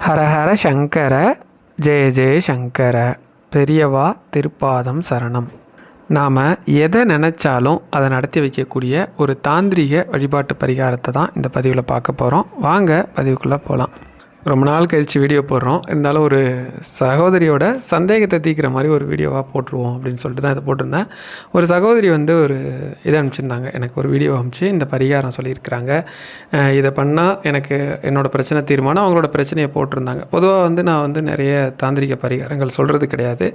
ஹரஹர சங்கர ஜெய ஜெய சங்கர பெரியவா திருப்பாதம் சரணம். நாம் எதை நினச்சாலும் அதை நடத்தி வைக்கக்கூடிய ஒரு தாந்திரிக வழிபாட்டு பரிகாரத்தை தான் இந்த பதிவில் பார்க்க போகிறோம் வாங்க பதிவுக்குள்ளே போகலாம் ரொம்ப நாள் கழித்து வீடியோ போடுறோம். இருந்தாலும் ஒரு சகோதரியோட சந்தேகத்தை தீர்க்கிற மாதிரி ஒரு வீடியோவாக போட்டுருவோம் அப்படின்னு சொல்லிட்டு தான் இதை போட்டிருந்தேன். ஒரு சகோதரி வந்து ஒரு இதை அனுப்பிச்சிருந்தாங்க. எனக்கு ஒரு வீடியோ அனுப்பிச்சு இந்த பரிகாரம் சொல்லியிருக்கிறாங்க. இதை பண்ணால் எனக்கு என்னோடய பிரச்சனை தீர்மானம் அவங்களோட பிரச்சனையை போட்டிருந்தாங்க. பொதுவாக வந்து நான் வந்து நிறைய தாந்திரிக பரிகாரங்கள் சொல்கிறது கிடையாது.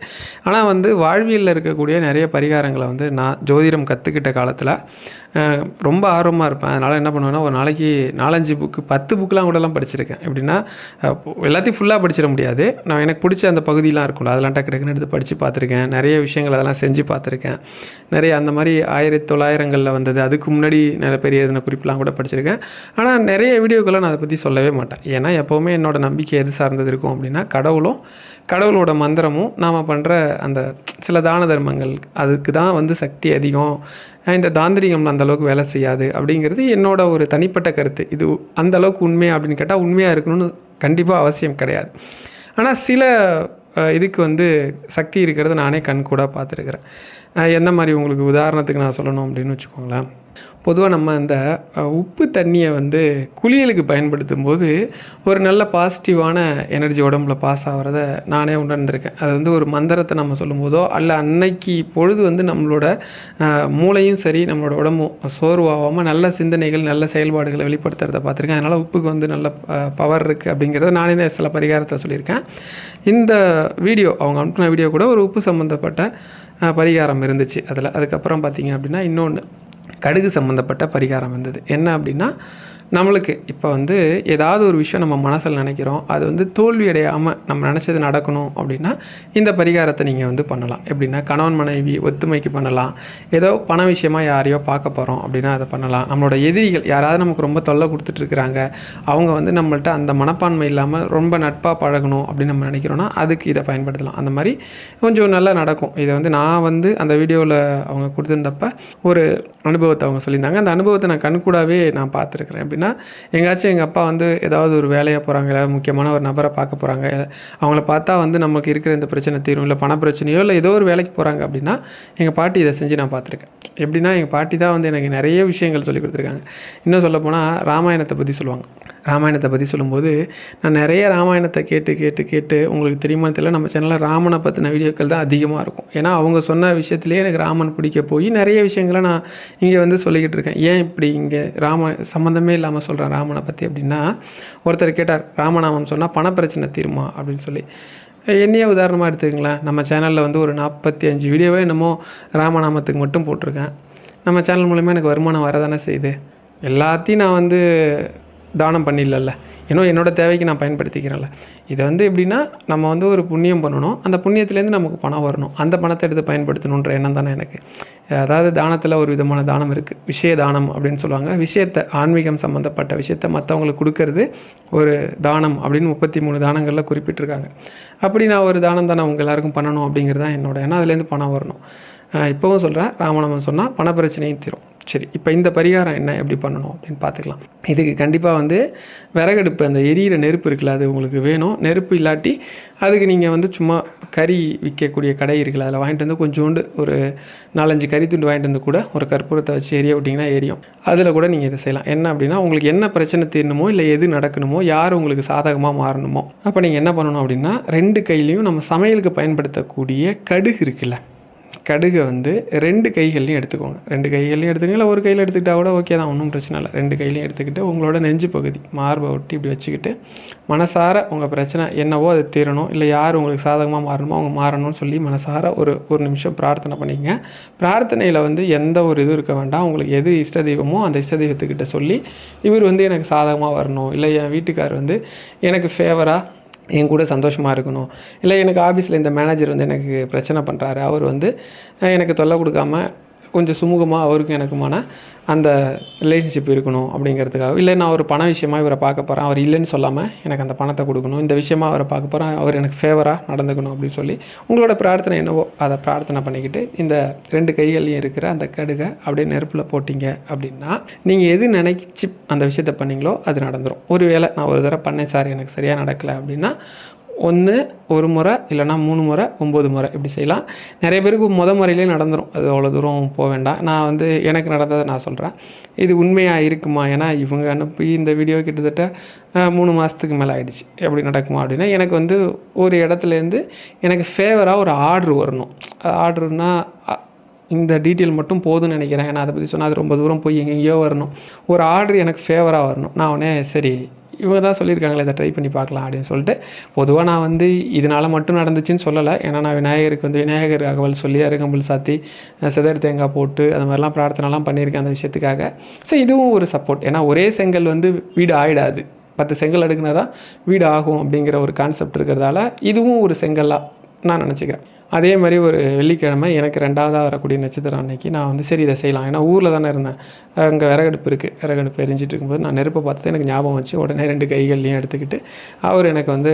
ஆனால் வந்து வாழ்வியலில் இருக்கக்கூடிய நிறைய பரிகாரங்களை வந்து நான் ஜோதிடம் கற்றுக்கிட்ட காலத்தில் ரொம்ப ஆர்வமாக இருப்பேன். அதனால் என்ன பண்ணுவேன்னா ஒரு நாளைக்கு நாலஞ்சு புக்கு பத்து புக்கெலாம் கூடலாம் படிச்சிருக்கேன். எப்படின்னா எல்லாத்தையும் ஃபுல்லாக படிச்சிட முடியாது. நான் எனக்கு பிடிச்ச அந்த பகுதியெலாம் இருக்கும்ல அதெல்லாம் டக்கு டக்குன்னு எடுத்து படித்து பார்த்துருக்கேன். நிறைய விஷயங்கள் அதெல்லாம் செஞ்சு பார்த்துருக்கேன். நிறைய அந்த மாதிரி ஆயிரத்தி தொள்ளாயிரங்களில் வந்தது அதுக்கு முன்னாடி நிறைய பெரிய எதுன குறிப்பெலாம் கூட படிச்சிருக்கேன். ஆனால் நிறைய வீடியோக்களை நான் அதை பற்றி சொல்லவே மாட்டேன். ஏன்னா எப்போவுமே என்னோட நம்பிக்கை எது சார்ந்தது இருக்கும் அப்படின்னா கடவுளும் கடவுளோட மந்திரமும் நாம் பண்ணுற அந்த சில தான தர்மங்கள் அதுக்கு தான் வந்து சக்தி அதிகம். இந்த தாந்திரிகம் அந்த அளவுக்கு வேலை செய்யாது அப்படிங்கிறது என்னோட ஒரு தனிப்பட்ட கருத்து. இது அந்த அளவுக்கு அப்படின்னு கேட்டால் உண்மையாக இருக்கணும்னு கண்டிப்பாக அவசியம் கிடையாது. ஆனால் சில இதுக்கு வந்து சக்தி இருக்கிறத நானே கண் கூட பார்த்துருக்குறேன். எந்த என்ன மாதிரி உங்களுக்கு உதாரணத்துக்கு நான் சொல்லணும் அப்படின்னு வச்சுக்கோங்களேன். பொதுவாக நம்ம அந்த உப்பு தண்ணியை வந்து குளியலுக்கு பயன்படுத்தும் போது ஒரு நல்ல பாசிட்டிவான எனர்ஜி உடம்புல பாஸ் ஆகிறத நானே உணர்ந்திருக்கேன். அது வந்து ஒரு மந்திரத்தை நம்ம சொல்லும்போதோ அல்ல அன்னைக்கு பொழுது வந்து நம்மளோட மூளையும் சரி நம்மளோட உடம்பும் சோர்வாகாமல் நல்ல சிந்தனைகள் நல்ல செயல்பாடுகளை வெளிப்படுத்துறத பார்த்துருக்கேன். அதனால் உப்புக்கு வந்து நல்ல பவர் இருக்குது அப்படிங்கிறத நானே சில பரிகாரத்தை சொல்லியிருக்கேன். இந்த வீடியோ அவங்க அனுப்பின வீடியோ கூட ஒரு உப்பு சம்மந்தப்பட்ட பரிகாரம் இருந்துச்சு. அதில் அதுக்கப்புறம் பார்த்தீங்க அப்படின்னா இன்னொன்று கடுகு சம்மந்தப்பட்ட பரிகாரம் வந்தது. என்ன அப்படின்னா நம்மளுக்கு இப்போ வந்து ஏதாவது ஒரு விஷயம் நம்ம மனசில் நினைக்கிறோம் அது வந்து தோல்வி அடையாமல் நம்ம நினச்சது நடக்கணும் அப்படின்னா இந்த பரிகாரத்தை நீங்கள் வந்து பண்ணலாம். எப்படின்னா கணவன் மனைவி ஒத்துமைக்கு பண்ணலாம். ஏதோ பண விஷயமா யாரையோ பார்க்க போகிறோம் அப்படின்னா அதை பண்ணலாம். நம்மளோட எதிரிகள் யாராவது நமக்கு ரொம்ப தொல்லை கொடுத்துட்ருக்குறாங்க அவங்க வந்து நம்மள்ட்ட அந்த மனப்பான்மை இல்லாமல் ரொம்ப நட்பாக பழகணும் அப்படின்னு நம்ம நினைக்கிறோன்னா அதுக்கு இதை பயன்படுத்தலாம். அந்த மாதிரி கொஞ்சம் நல்லா நடக்கும். இதை வந்து நான் வந்து அந்த வீடியோவில் அவங்க கொடுத்துருந்தப்ப ஒரு அனுபவத்தை அவங்க சொல்லியிருந்தாங்க. அந்த அனுபவத்தை நான் கண்கூடாவே நான் பார்த்துருக்குறேன். அப்படின்னா எங்கேயாச்சும் எங்கள் அப்பா வந்து ஏதாவது ஒரு வேலையாக போகிறாங்க இல்லை முக்கியமான ஒரு நபரை பார்க்க போகிறாங்க அவங்கள பார்த்தா வந்து நமக்கு இருக்கிற இந்த பிரச்சனை தீரும் இல்லை பண பிரச்சனையோ இல்லை ஏதோ ஒரு வேலைக்கு போகிறாங்க அப்படின்னா எங்கள் பாட்டி இதை செஞ்சு நான் பார்த்துருக்கேன். எப்படின்னா எங்கள் பாட்டி தான் வந்து எனக்கு நிறைய விஷயங்கள் சொல்லி கொடுத்துருக்காங்க. இன்னும் சொல்லப்போனால் ராமாயணத்தை பற்றி சொல்லுவாங்க. ராமாயணத்தை பற்றி சொல்லும்போது நான் நிறைய ராமாயணத்தை கேட்டு கேட்டு கேட்டு உங்களுக்கு தெரியுமா தெரியல. நம்ம சேனலில் ராமனை பற்றின வீடியோக்கள் தான் அதிகமாக இருக்கும். ஏன்னா அவங்க சொன்ன விஷயத்துலேயே எனக்கு ராமன் பிடிக்க போய் நிறைய விஷயங்களை நான் இங்கே வந்து சொல்லிக்கிட்டு இருக்கேன். ஏன் இப்படி இங்கே ராம சம்மந்தமே இல்லாமல் சொல்கிறேன் ராமனை பற்றி அப்படின்னா ஒருத்தர் கேட்டார் ராமநாமம் சொன்னால் பணப்பிரச்சனை தீருமா? அப்படின்னு சொல்லி. என்னையே உதாரணமாக எடுத்துக்கங்களேன். நம்ம சேனலில் வந்து ஒரு நாற்பத்தி அஞ்சு வீடியோவே என்னமோ ராமநாமத்துக்கு மட்டும் போட்டிருக்கேன். நம்ம சேனல் மூலயமா எனக்கு வருமானம் வரதானே செய்யுது. எல்லாத்தையும் நான் வந்து தானம் பண்ணிடல ஏன்னா என்னோட தேவைக்கு நான் பயன்படுத்திக்கிறேன்ல. இது வந்து எப்படின்னா நம்ம வந்து ஒரு புண்ணியம் பண்ணணும். அந்த புண்ணியத்துலேருந்து நமக்கு பணம் வரணும். அந்த பணத்தை எடுத்து பயன்படுத்தணுன்ற எண்ணம் தானே எனக்கு. அதாவது தானத்தில் ஒரு விதமான தானம் இருக்குது விஷய தானம் அப்படின்னு சொல்லுவாங்க. விஷயத்தை ஆன்மீகம் சம்மந்தப்பட்ட விஷயத்தை மற்றவங்களுக்கு கொடுக்கறது ஒரு தானம் அப்படின்னு முப்பத்தி மூணு தானங்களில் குறிப்பிட்டிருக்காங்க. அப்படி நான் ஒரு தானம் தானே உங்கள் எல்லாருக்கும் பண்ணணும் அப்படிங்கிறது தான் என்னோட எண்ணம். அதுலேருந்து பணம் வரணும். இப்போவும் சொல்கிறேன் ராமநாமன் சொன்னால் பண பிரச்சனையும் தீரும். சரி இப்போ இந்த பரிகாரம் என்ன எப்படி பண்ணணும் அப்படின்னு பார்த்துக்கலாம். இதுக்கு கண்டிப்பாக வந்து விறகடுப்பு அந்த எரியிற நெருப்பு இருக்குல்ல அது உங்களுக்கு வேணும். நெருப்பு இல்லாட்டி அதுக்கு நீங்கள் வந்து சும்மா கறி விற்கக்கூடிய கடை இருக்குல்ல அதில் வாங்கிட்டு வந்து கொஞ்சோண்டு ஒரு நாலஞ்சு கறி துண்டு வாங்கிட்டு வந்து கூட ஒரு கற்பூரத்தை வச்சு எரிய விட்டிங்கன்னா எரியும். அதில் கூட நீங்கள் இதை செய்யலாம். என்ன அப்படின்னா உங்களுக்கு என்ன பிரச்சனை தீரணுமோ இல்லை எது நடக்கணுமோ யார் உங்களுக்கு சாதகமாக மாறணுமோ அப்போ நீங்கள் என்ன பண்ணணும் அப்படின்னா ரெண்டு கையிலையும் நம்ம சமையலுக்கு பயன்படுத்தக்கூடிய கடுகு இருக்குல்ல கடுகை வந்து ரெண்டு கைகள்லையும் எடுத்துக்கோங்க. ரெண்டு கைகள்லையும் எடுத்துக்கங்க. இல்லை ஒரு கையில் எடுத்துக்கிட்டால் கூட ஓகே தான். ஒன்றும் பிரச்சனை இல்லை. ரெண்டு கையிலையும் எடுத்துக்கிட்டு உங்களோட நெஞ்சு பகுதி மார்பை ஒட்டி இப்படி வச்சுக்கிட்டு மனசார உங்கள் பிரச்சனை என்னவோ அதை தீரணும். இல்லை யார் உங்களுக்கு சாதகமாக மாறணுமோ அவங்க மாறணும்னு சொல்லி மனசார ஒரு ஒரு நிமிஷம் பிரார்த்தனை பண்ணிக்கங்க. பிரார்த்தனையில் வந்து எந்த ஒரு இதுவும் இருக்க வேண்டாம். உங்களுக்கு எது இஷ்ட தெய்வமோ அந்த இஷ்ட தெய்வத்துக்கிட்ட சொல்லி இவர் வந்து எனக்கு சாதகமாக வரணும். இல்லை என் வீட்டுக்கார் வந்து எனக்கு ஃபேவராக என் கூட சந்தோஷமாக இருக்கணும். இல்லை எனக்கு ஆஃபீஸில் இந்த மேனேஜர் வந்து எனக்கு பிரச்சனை பண்ணுறாரு அவர் வந்து எனக்கு தொல்லை கொடுக்காம கொஞ்சம் சுமூகமாக அவருக்கும் எனக்குமான அந்த ரிலேஷன்ஷிப் இருக்கணும் அப்படிங்கிறதுக்காக. இல்லை நான் ஒரு பண விஷயமாக இவரை பார்க்க போகிறேன் அவர் இல்லைன்னு சொல்லாமல் எனக்கு அந்த பணத்தை கொடுக்கணும். இந்த விஷயமாக அவரை பார்க்க போகிறேன் அவர் எனக்கு ஃபேவராக நடந்துக்கணும் அப்படின்னு சொல்லி உங்களோட பிரார்த்தனை என்னவோ அதை பிரார்த்தனை பண்ணிக்கிட்டு இந்த ரெண்டு கைகள்லையும் இருக்கிற அந்த கடுகை அப்படியே நெருப்பில் போட்டிங்க அப்படின்னா நீங்கள் எது நினைச்சி அந்த விஷயத்த பண்ணீங்களோ அது நடந்துடும் ஒருவேளை நான் ஒரு தடவை பண்ணேன் சார் எனக்கு சரியாக நடக்கலை அப்படின்னா ஒன்று ஒரு முறை இல்லைனா மூணு முறை ஒம்பது முறை இப்படி செய்யலாம். நிறைய பேருக்கு முத முறையிலே நடந்துடும் அது அவ்வளோ தூரம் போக வேண்டாம். நான் வந்து எனக்கு நடந்ததை நான் சொல்கிறேன் இது உண்மையாக இருக்குமா? ஏன்னா இவங்க அனுப்பி இந்த வீடியோ கிட்டத்தட்ட மூணு மாதத்துக்கு மேலே ஆகிடுச்சு எப்படி நடக்குமா அப்படின்னா எனக்கு வந்து ஒரு இடத்துலேருந்து எனக்கு ஃபேவராக ஒரு ஆர்டர் வரணும். ஆர்டர்னால் இந்த டீட்டெயில் மட்டும் போதும்னு நினைக்கிறேன். ஏன்னா அதை பற்றி சொன்னால் அது ரொம்ப தூரம் போய் எங்கெங்கேயோ வரணும். ஒரு ஆர்டர் எனக்கு ஃபேவராக வரணும். நான் உடனே சரி இவங்க தான் சொல்லியிருக்காங்களே இதை ட்ரை பண்ணி பார்க்கலாம் அப்படின்னு சொல்லிட்டு. பொதுவாக நான் வந்து இதனால் மட்டும் நடந்துச்சுன்னு சொல்லலை. ஏன்னா நான் விநாயகருக்கு வந்து விநாயகர் அகவல் சொல்லி அருகம்புல் சாத்தி சிதறு தேங்காய் போட்டு அந்த மாதிரிலாம் பிரார்த்தனைலாம் பண்ணியிருக்கேன் அந்த விஷயத்துக்காக. ஸோ இதுவும் ஒரு சப்போர்ட் ஏன்னா ஒரே செங்கல் வந்து வீடு ஆயிடாது. பத்து செங்கல் அடுக்குனா தான் வீடு ஆகும் அப்படிங்கிற ஒரு கான்செப்ட் இருக்கிறதால இதுவும் ஒரு செங்கல்லாக நான் நினச்சிக்கிறேன். அதே மாதிரி ஒரு வெள்ளிக்கிழமை எனக்கு ரெண்டாவதாக வரக்கூடிய நட்சத்திரம் அன்னைக்கு நான் வந்து சரி இதை செய்யலாம். ஏன்னா ஊரில் தானே இருந்தேன். அங்கே விறகடுப்பு இருக்குது விறகடுப்பு எரிஞ்சிட்டு இருக்கும்போது நான் நெருப்பை பார்த்து எனக்கு ஞாபகம் வச்சு உடனே ரெண்டு கைகள்லையும் எடுத்துக்கிட்டு அவர் எனக்கு வந்து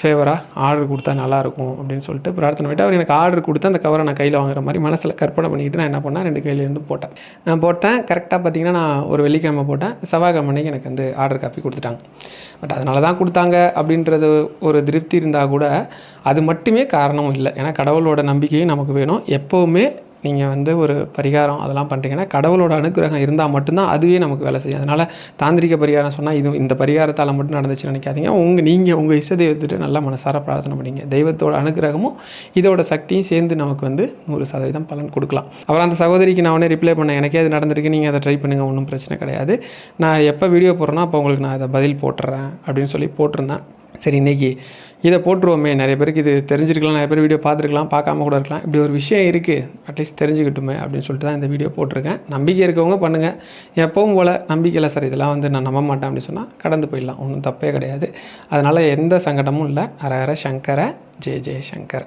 ஃபேவராக ஆர்டர் கொடுத்தா நல்லாயிருக்கும் அப்படின்னு சொல்லிட்டு பிரார்த்தனை பண்ணிட்டு அவர் எனக்கு ஆர்டர் கொடுத்து அந்த கவரை நான் கையில் வாங்குற மாதிரி மனசில் கற்பனை பண்ணிக்கிட்டு நான் என்ன பண்ணேன்? ரெண்டு கையிலேருந்து போட்டேன். நான் போட்டேன். கரெக்டாக பார்த்தீங்கன்னா நான் ஒரு வெள்ளிக்கிழமை போட்டேன். செவ்வாய்க்கிழமை அன்னைக்கு எனக்கு வந்து ஆர்டர் காப்பி கொடுத்துட்டாங்க. பட் அதனால தான் கொடுத்தாங்க. அப்படின்றது ஒரு திருப்தி இருந்தால் கூட அது மட்டுமே காரணம் இல்லை. ஏன்னா கடவுளோட நம்பிக்கையும் நமக்கு வேணும். எப்போவுமே நீங்கள் வந்து ஒரு பரிகாரம் அதெல்லாம் பண்ணுறீங்கன்னா கடவுளோட அனுகிரகம் இருந்தால் மட்டும்தான் அதுவே நமக்கு வேலை செய்யும். அதனால் தாந்திரிக பரிகாரம் சொன்னால் இது இந்த பரிகாரத்தால் மட்டும் நடந்துச்சுன்னு நினைக்காதீங்க. உங்கள் நீங்கள் உங்கள் இஷ்ட தெய்வத்திட்ட நல்லா மனசார பிரார்த்தனை பண்ணிங்க. தெய்வத்தோட அனுகிரகமும் இதோட சக்தியும் சேர்ந்து நமக்கு வந்து நூறு சதவீதம் பலன் கொடுக்கலாம். அப்புறம் அந்த சகோதரிக்கு நான் உடனே ரிப்ளை பண்ணேன். எனக்கே அது நடந்திருக்கு. நீங்கள் அதை ட்ரை பண்ணுங்கள் ஒன்றும் பிரச்சனை கிடையாது. நான் எப்போ வீடியோ போடுறேன்னா அப்போ உங்களுக்கு நான் அதை பதில் போட்டுறேன் அப்படின்னு சொல்லி போட்டிருந்தேன். சரி இன்றைக்கி இதை போட்டுருவோமே. நிறைய பேருக்கு இது தெரிஞ்சிருக்கலாம் நிறைய பேர் வீடியோ பார்த்துருக்கலாம் பார்க்காம கூட இருக்கலாம். இப்படி ஒரு விஷயம் இருக்குது அட்லீஸ்ட் தெரிஞ்சுக்கிட்டுமே அப்படின்னு சொல்லிட்டு தான் இந்த வீடியோ போட்டிருக்கேன். நம்பிக்கை இருக்கவங்க பண்ணுங்கள் எப்பவும் போல் நம்பிக்கையில் சார் இதெல்லாம் வந்து நான் நம்ப மாட்டேன் அப்படின்னு சொன்னால் கடந்து போயிடலாம். ஒன்றும் தப்பே கிடையாது. அதனால் எந்த சங்கடமும் இல்லை. அர அர சங்கர ஜெய ஜெய சங்கர.